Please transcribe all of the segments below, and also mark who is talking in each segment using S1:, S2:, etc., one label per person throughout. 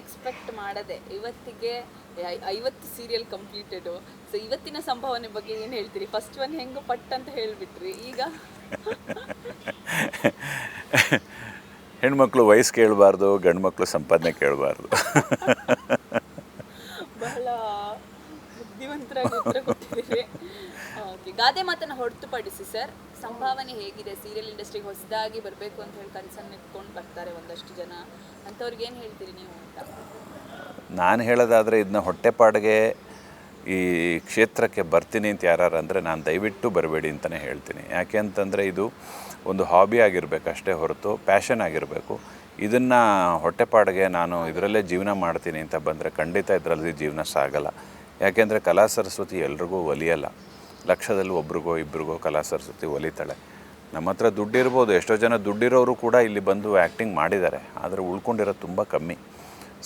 S1: Expect ಮಾಡದೆ ಇವತ್ತಿಗೆ ಐವತ್ತು ಸೀರಿಯಲ್ ಕಂಪ್ಲೀಟೆಡ್ ಸೊ ಇವತ್ತಿನ ಸಂಭಾವನೆ ಬಗ್ಗೆ ಏನು ಹೇಳ್ತೀರಿ? ಫಸ್ಟ್ ಒನ್ ಹೆಂಗೋ ಪಟ್ ಅಂತ ಹೇಳ್ಬಿಟ್ರಿ. ಈಗ
S2: ಹೆಣ್ಮಕ್ಳು ವಯಸ್ಸು ಕೇಳಬಾರ್ದು ಗಂಡು ಮಕ್ಕಳು ಸಂಪಾದನೆ ಕೇಳಬಾರ್ದು.
S1: ಬಹಳ ಬುದ್ಧಿವಂತರಾಗಿ ಉತ್ತರ ಕೊಟ್ಟಿದ್ದೀರಿ. ಗಾದೆ ಮಾತನ್ನ ಹೊರತುಪಡಿಸಿ ಸರ್ ಸಂಭಾವನೆ ಹೇಗಿದೆ? ಸೀರಿಯಲ್ ಇಂಡಸ್ಟ್ರಿಗೆ ಹೊಸದಾಗಿ ಬರಬೇಕು ಅಂತ ಹೇಳಿ ಕನಸನ್ನು ಇಟ್ಕೊಂಡು ಬರ್ತಾರೆ ಒಂದಷ್ಟು ಜನ. ಅಂಥವ್ರಿಗೆ ಏನು ಹೇಳ್ತೀರಿ ನೀವು ಅಂತ?
S2: ನಾನು ಹೇಳೋದಾದರೆ ಇದನ್ನ ಹೊಟ್ಟೆಪಾಡಿಗೆ ಈ ಕ್ಷೇತ್ರಕ್ಕೆ ಬರ್ತೀನಿ ಅಂತ ಯಾರು ಅಂದರೆ ನಾನು ದಯವಿಟ್ಟು ಬರಬೇಡಿ ಅಂತಲೇ ಹೇಳ್ತೀನಿ. ಯಾಕೆ ಅಂತಂದರೆ ಇದು ಒಂದು ಹಾಬಿ ಆಗಿರಬೇಕು ಅಷ್ಟೇ ಹೊರತು, ಪ್ಯಾಷನ್ ಆಗಿರಬೇಕು. ಇದನ್ನು ಹೊಟ್ಟೆಪಾಡಿಗೆ ನಾನು ಇದರಲ್ಲೇ ಜೀವನ ಮಾಡ್ತೀನಿ ಅಂತ ಬಂದರೆ ಖಂಡಿತ ಇದರಲ್ಲಿ ಜೀವನ ಸಾಗಲ್ಲ. ಯಾಕೆಂದರೆ ಕಲಾ ಸರಸ್ವತಿ ಎಲ್ರಿಗೂ ಒಲಿಯಲ್ಲ. ಲಕ್ಷದಲ್ಲಿ ಒಬ್ರಿಗೋ, ಇಬ್ರಿಗೋ ಕಲಾ ಸರಸ್ವತಿ ಒಲಿತಾಳೆ. ನಮ್ಮ ಹತ್ರ ದುಡ್ಡಿರ್ಬೋದು, ಎಷ್ಟೋ ಜನ ದುಡ್ಡಿರೋರು ಕೂಡ ಇಲ್ಲಿ ಬಂದು ಆ್ಯಕ್ಟಿಂಗ್ ಮಾಡಿದ್ದಾರೆ, ಆದರೆ ಉಳ್ಕೊಂಡಿರೋದು ತುಂಬ ಕಮ್ಮಿ.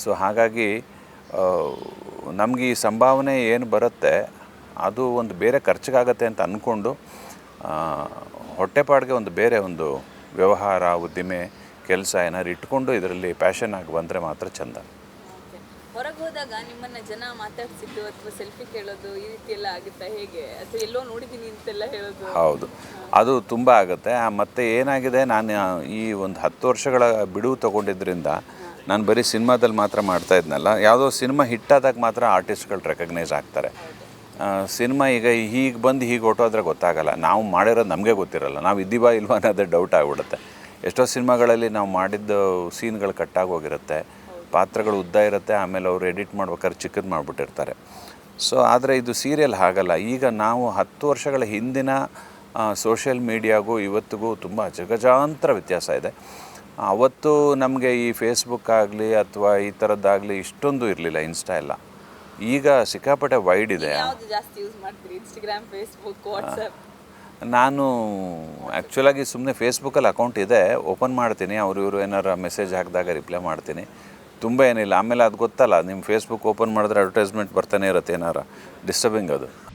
S2: ಸೊ ಹಾಗಾಗಿ ನಮಗೆ ಈ ಸಂಭಾವನೆ ಏನು ಬರುತ್ತೆ, ಅದು ಒಂದು ಬೇರೆ ಖರ್ಚಿಗಾಗತ್ತೆ ಅಂತ ಅಂದ್ಕೊಂಡು ಹೊಟ್ಟೆಪಾಡಿಗೆ ಒಂದು ಬೇರೆ ಒಂದು ವ್ಯವಹಾರ, ಉದ್ದಿಮೆ, ಕೆಲಸ ಏನಾದ್ರು ಇಟ್ಕೊಂಡು ಇದರಲ್ಲಿ ಪ್ಯಾಷನ್ ಆಗಿ ಬಂದರೆ ಮಾತ್ರ ಚಂದ.
S1: ಹೋದಾಗ ನಿಮ್ಮನ್ನ ಜನ ಮಾತಾಡ್ಸಿದ್ದು ಅಥವಾ ಸೆಲ್ಫಿ ಕೇಳೋದು ಈ ರೀತಿ ಎಲ್ಲ ಆಗುತ್ತಾ ಹೇಗೆ? ಅಥವಾ ಎಲ್ಲೋ ನೋಡಿದ್ದೀನಿ ಅಂತೆಲ್ಲ ಹೇಳೋದು?
S2: ಹೌದು. ಅದು ತುಂಬ ಆಗುತ್ತೆ. ಮತ್ತೆ ಏನಾಗಿದೆ? ನಾನು ಈ ಒಂದು ಹತ್ತು ವರ್ಷಗಳ ಬಿಡುವು ತಗೊಂಡಿದ್ದರಿಂದ ನಾನು ಬರೀ ಸಿನಿಮಾದಲ್ಲಿ ಮಾತ್ರ ಮಾಡ್ತಾ ಇದ್ನಲ್ಲ. ಯಾವುದೋ ಸಿನಿಮಾ ಹಿಟ್ಟಾದಾಗ ಮಾತ್ರ ಆರ್ಟಿಸ್ಟ್ಗಳು ರೆಕಗ್ನೈಸ್ ಆಗ್ತಾರೆ. ಸಿನಿಮಾ ಈಗ ಹೀಗೆ ಬಂದು ಹೀಗೆ ಹೊಟ್ಟೋದ್ರೆ ಗೊತ್ತಾಗಲ್ಲ. ನಾವು ಮಾಡಿರೋದು ನಮಗೆ ಗೊತ್ತಿರಲ್ಲ. ನಾವು ಇದ್ದೀವಾ ಇಲ್ವಾ ಅನ್ನೋದೇ ಡೌಟ್ ಆಗಿಬಿಡುತ್ತೆ. ಎಷ್ಟೋ ಸಿನಿಮಾಗಳಲ್ಲಿ ನಾವು ಮಾಡಿದ್ದು ಸೀನ್ಗಳು ಕಟ್ಟಾಗಿ ಹೋಗಿರುತ್ತೆ. ಪಾತ್ರಗಳು ಉದ್ದ ಇರುತ್ತೆ ಆಮೇಲೆ ಅವರು ಎಡಿಟ್ ಮಾಡ್ಬೇಕಾದ್ರೆ ಚಿಕ್ಕದು ಮಾಡಿಬಿಟ್ಟಿರ್ತಾರೆ. ಸೊ ಆದರೆ ಇದು ಸೀರಿಯಲ್ ಹಾಗಲ್ಲ. ಈಗ ನಾವು ಹತ್ತು ವರ್ಷಗಳ ಹಿಂದಿನ ಸೋಷಿಯಲ್ ಮೀಡಿಯಾಗೂ ಇವತ್ತಿಗೂ ತುಂಬ ಜಗಜಾಂತರ ವ್ಯತ್ಯಾಸ ಇದೆ. ಅವತ್ತು ನಮಗೆ ಈ ಫೇಸ್ಬುಕ್ ಆಗಲಿ ಅಥವಾ ಈ ಥರದ್ದಾಗಲಿ ಇಷ್ಟೊಂದು ಇರಲಿಲ್ಲ ಇನ್ಸ್ಟಾ ಎಲ್ಲ. ಈಗ ಸಿಕ್ಕಾಪಟ್ಟೆ ವೈಡ್ ಇದೆ. ನಾನು ಆ್ಯಕ್ಚುಲಾಗಿ ಸುಮ್ಮನೆ ಫೇಸ್ಬುಕ್ಕಲ್ಲಿ ಅಕೌಂಟ್ ಇದೆ ಓಪನ್ ಮಾಡ್ತೀನಿ. ಅವರು ಇವರು ಏನಾರು ಮೆಸೇಜ್ ಹಾಕಿದಾಗ ರಿಪ್ಲೈ ಮಾಡ್ತೀನಿ. ತುಂಬ ಏನಿಲ್ಲ. ಆಮೇಲೆ ಅದು ಗೊತ್ತಲ್ಲ ನಿಮ್ಮ ಫೇಸ್ಬುಕ್ ಓಪನ್ ಮಾಡಿದ್ರೆ ಅಡ್ವರ್ಟೈಸ್ಮೆಂಟ್ ಬರ್ತಾನೆ ಇರುತ್ತೆ ಏನಾರ. ಡಿಸ್ಟರ್ಬಿಂಗ್ ಅದು.